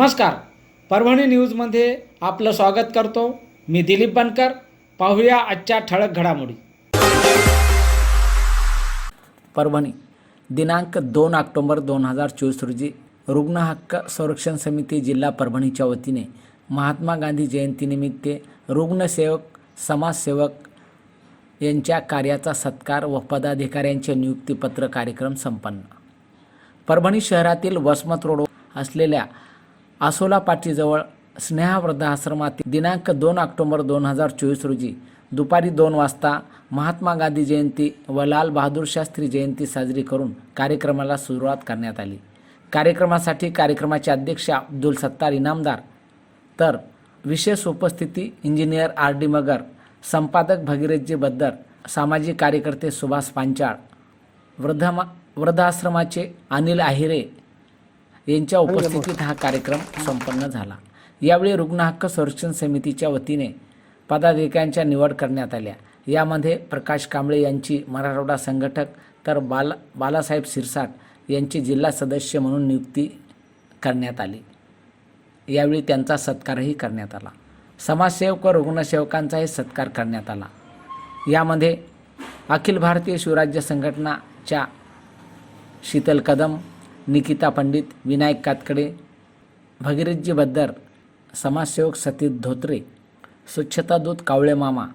नमस्कार. परभणी न्यूजमध्ये आपलं स्वागत करतो. मी दिलीप बनकर. पाहूया आजच्या ठळक घडामोडी. परभणी दिनांक दोन ऑक्टोंबर दोन हजार चोवीस रोजी रुग्ण हक्क संरक्षण समिती जिल्हा परभणीच्या वतीने महात्मा गांधी जयंतीनिमित्त रुग्णसेवक समाजसेवक यांच्या कार्याचा सत्कार व पदाधिकाऱ्यांचे नियुक्तीपत्र कार्यक्रम संपन्न. परभणी शहरातील वसमत रोड असलेल्या आसोला पाटीजवळ स्नेहा वृद्धाश्रमात दिनांक दोन ऑक्टोबर दोन हजार चोवीस रोजी दुपारी दोन वाजता महात्मा गांधी जयंती व लाल बहादूर शास्त्री जयंती साजरी करून कार्यक्रमाला सुरुवात करण्यात आली. कार्यक्रमासाठी कार्यक्रमाचे अध्यक्ष अब्दुल सत्तार इनामदार तर विशेष उपस्थिती इंजिनियर आर डी मगर संपादक भगीरथजी बद्दर सामाजिक कार्यकर्ते सुभाष पांचाळ वृद्धामा वृद्धाश्रमाचे अनिल आहिरे यांच्या उपस्थितीत हा कार्यक्रम संपन्न झाला. यावेळी रुग्ण हक्क संरक्षण समितीच्या वतीने पदाधिकाऱ्यांच्या निवड करण्यात आल्या. यामध्ये प्रकाश कांबळे यांची मराठवाडा संघटक तर बाला बालासाहेब सिरसाट यांची जिल्हा सदस्य म्हणून नियुक्ती करण्यात आली. यावेळी त्यांचा सत्कारही करण्यात आला. समाजसेवक व रुग्णसेवकांचाही सत्कार करण्यात आला. यामध्ये अखिल भारतीय शिवराज्य संघटनाच्या शीतल कदम निकिता पंडित विनायक कातकडे भगीरथजी बद्दर समाजसेवक सतीश धोत्रे स्वच्छतादूत कावळे मामा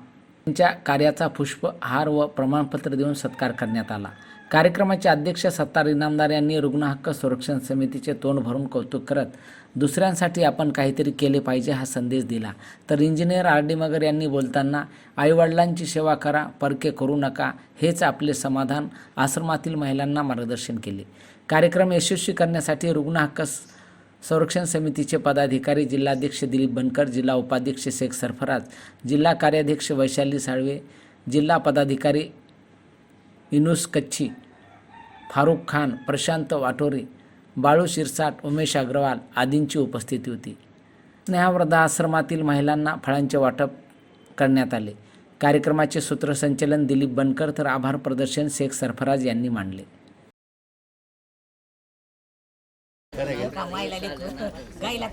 यांच्या कार्याचा पुष्प हार व प्रमाणपत्र देऊन सत्कार करण्यात आला. कार्यक्रमाचे अध्यक्ष सत्तार इनामदार यांनी रुग्ण हक्क संरक्षण समितीचे तोंड भरून कौतुक करत दुसऱ्यांसाठी आपण काहीतरी केले पाहिजे हा संदेश दिला. तर इंजिनियर आर डी मगर यांनी बोलताना आईवडिलांची सेवा करा परके करू नका हेच आपले समाधान आश्रमातील महिलांना मार्गदर्शन केले. कार्यक्रम यशस्वी करण्यासाठी रुग्ण हक्क संरक्षण समितीचे पदाधिकारी जिल्हाध्यक्ष दिलीप बनकर जिल्हा उपाध्यक्ष शेख सरफराज जिल्हा कार्याध्यक्ष वैशाली साळवे जिल्हा पदाधिकारी युनुस कच्छी फारुख खान प्रशांत वाटोरे बाळू शिरसाट उमेश अग्रवाल आदींची उपस्थिती होती. स्नेहावृद्धा आश्रमातील महिलांना फळांचे वाटप करण्यात आले. कार्यक्रमाचे सूत्रसंचलन दिलीप बनकर तर आभार प्रदर्शन शेख सरफराज यांनी मांडले.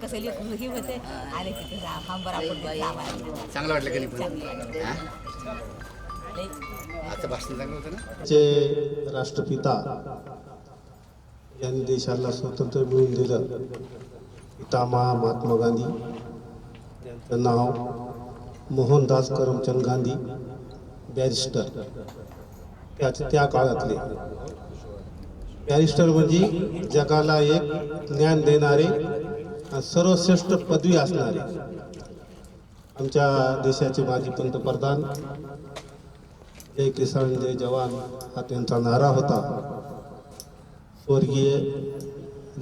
कसं लेकरू हे होते तिथे आपण चांगलं वाटलं की भाषण चांगलं होतं ना? चे राष्ट्रपिता यांनी देशाला स्वातंत्र्य मिळवून दिलं पितामा महात्मा गांधी त्यांचं नाव मोहनदास करमचंद गांधी बॅरिस्टर. त्याच त्या काळातले. बॅरिस्टर म्हणजे जगाला एक ज्ञान देणारे आणि सर्वश्रेष्ठ पदवी असणारे. आमच्या देशाचे माजी पंतप्रधान जय किसान जय जवान हा त्यांचा नारा होता. स्वर्गीय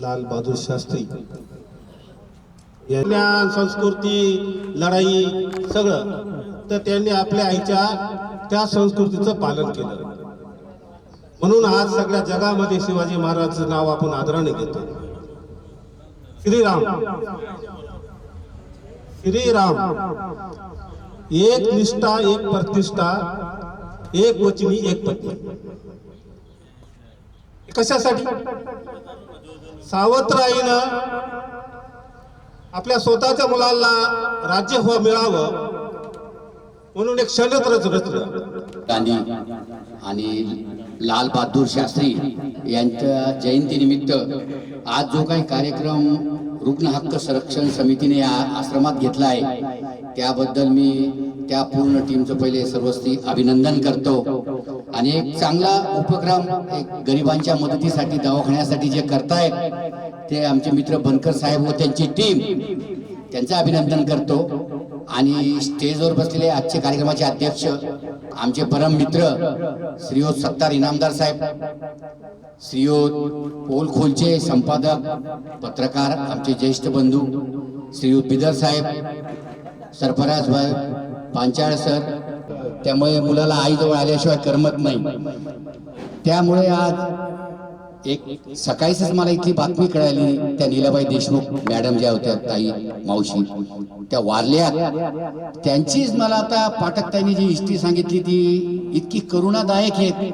लाल बहादूर शास्त्री. ज्ञान संस्कृती लढाई सगळं. तर त्यांनी आपल्या आईच्या त्या संस्कृतीचं पालन केलं. म्हणून आज सगळ्या जगामध्ये शिवाजी महाराजचं नाव आपण आदराने घेतो. श्रीराम. श्रीराम. एक निष्ठा एक प्रतिष्ठा एक वचनी एक पत्नी कशासाठी? सावत्र आईनं आपल्या स्वतःच्या मुलाला राज्य हो मिळावं म्हणून एक षडयंत्र रचलं. गांधी आणि लाल बहादूर शास्त्री यांच्या जयंतीनिमित्त आज जो काही कार्यक्रम रुग्ण हक्क संरक्षण समितीने या आश्रमात घेतला आहे त्याबद्दल मी त्या पूर्ण टीमचं पहिले सर्वस्वी अभिनंदन करतो. आणि एक चांगला उपक्रम एक गरिबांच्या मदतीसाठी दवाखान्यासाठी जे करतायत ते आमचे मित्र बनकर साहेब व त्यांची टीम त्यांचं अभिनंदन करतो. आणि स्टेजवर बसलेले आजचे कार्यक्रमाचे अध्यक्ष आमचे परम मित्र श्रीयुत सत्तार इनामदार साहेब श्रीयुत पोल खोलचे संपादक पत्रकार आमचे ज्येष्ठ बंधू श्रीयुत बिदर साहेब सरफराज भाई पांचाळ सर त्यामुळे मुलाला आईजवळ आल्याशिवाय करमत नाही. त्यामुळे आज एक सकाळीच मला इथली बातमी कळाली. त्या नीलाबाई देशमुख मॅडम ज्या होत्या ताई मावशी त्या वारल्या. त्यांचीच मला आता पाठक ताईने जी हिस्ट्री सांगितली ती इतकी करुणादायक आहे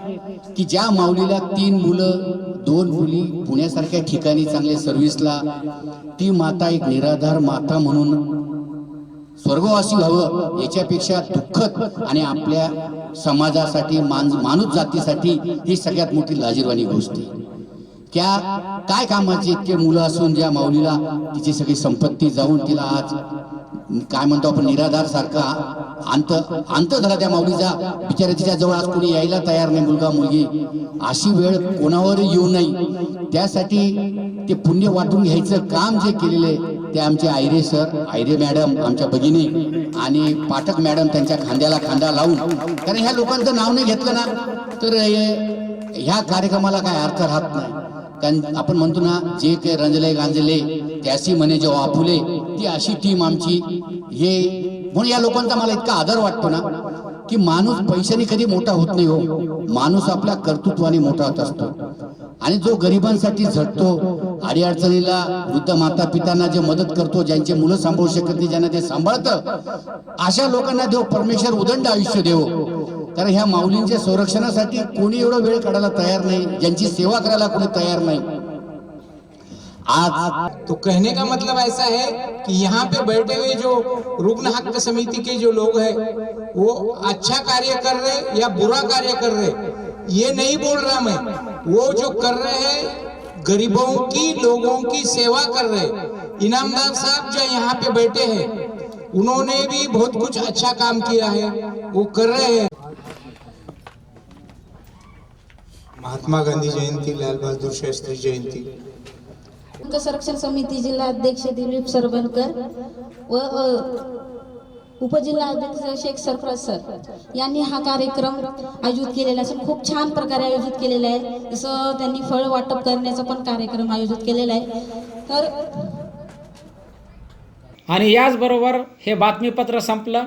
की ज्या माऊलीला तीन मुलं दोन मुली पुण्यासारख्या ठिकाणी चांगल्या सर्व्हिसला ती माता एक निराधार माता म्हणून स्वर्गवासी व्हावं याच्यापेक्षा दुःखद आणि आपल्या समाजासाठी मान माणूस जातीसाठी ही सगळ्यात मोठी लाजीरवाणी गोष्ट आहे. त्या काय कामाची इतके मुलं असून ज्या माऊलीला तिची सगळी संपत्ती जाऊन तिला आज काय म्हणतो आपण निराधार सारखा अंत अंत झाला त्या माऊलीचा. बिचारा तिच्या जवळ आज कोणी यायला तयार नाही मुलगा मुलगी. अशी वेळ कोणावर येऊ नये. त्यासाठी ते पुण्य वाटून घ्यायचं काम जे केलेले ते आमचे आयरे सर आयरे मॅडम आमच्या भगिनी आणि पाठक मॅडम त्यांच्या खांद्याला खांदा लावून कारण ह्या लोकांचं नाव नाही घेतलं ना तर ह्या कार्यक्रमाला काय अर्थ राहत नाही. कारण आपण म्हणतो ना जे काही रंजले गांजले त्याशी म्हणे जेव्हा आपुले ती अशी टीम आमची. हे म्हणून या लोकांचा मला इतका आदर वाटतो ना की माणूस पैशाने कधी मोठा होत नाही हो. माणूस आपल्या कर्तृत्वाने मोठा होत असतो. आणि जो गरिबांसाठी झटतो अडीअडचणीला वृद्ध माता पितांना जे मदत करतो ज्यांचे मुलं सांभाळू शकत नाही ज्यांना ते सांभाळतं अशा लोकांना देव परमेश्वर उदंड आयुष्य देव. कारण ह्या माऊलींच्या संरक्षणासाठी कोणी एवढा वेळ काढायला तयार नाही ज्यांची सेवा करायला कोणी तयार नाही. आज तो कहने का मतलब ऐसा है कि यहाँ पे बैठे हुए जो रुग्ण हक समिति के जो लोग हैं वो अच्छा कार्य कर रहे या बुरा कार्य कर रहे ये नहीं बोल रहा मैं। वो जो कर रहे हैं गरीबों की लोगों की सेवा कर रहे इनामदार साहब जो यहाँ पे बैठे हैं उन्होंने भी बहुत कुछ अच्छा काम किया है। वो कर रहे हैं। महात्मा गांधी जयंती लाल बहादुर शास्त्री जयंती। संरक्षण समिति जिल्हा अध्यक्ष दिलीप सरबनकर व उपजिल्हा अध्यक्ष शेख सरफराज सर यांनी हा कार्यक्रम आयोजित केलेला असून खूप छान प्रकारे आयोजित केलेला आहे. जसं त्यांनी फळ वाटप करण्याचा पण कार्यक्रम आयोजित केलेला आहे. तर आणि याचबरोबर हे बातमीपत्र संपलं.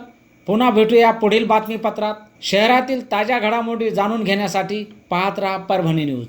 पुन्हा भेटूया पुढील बातमीपत्रात. शहरातील ताज्या घडामोडी जाणून घेण्यासाठी पाहत राहा परभणी न्यूज.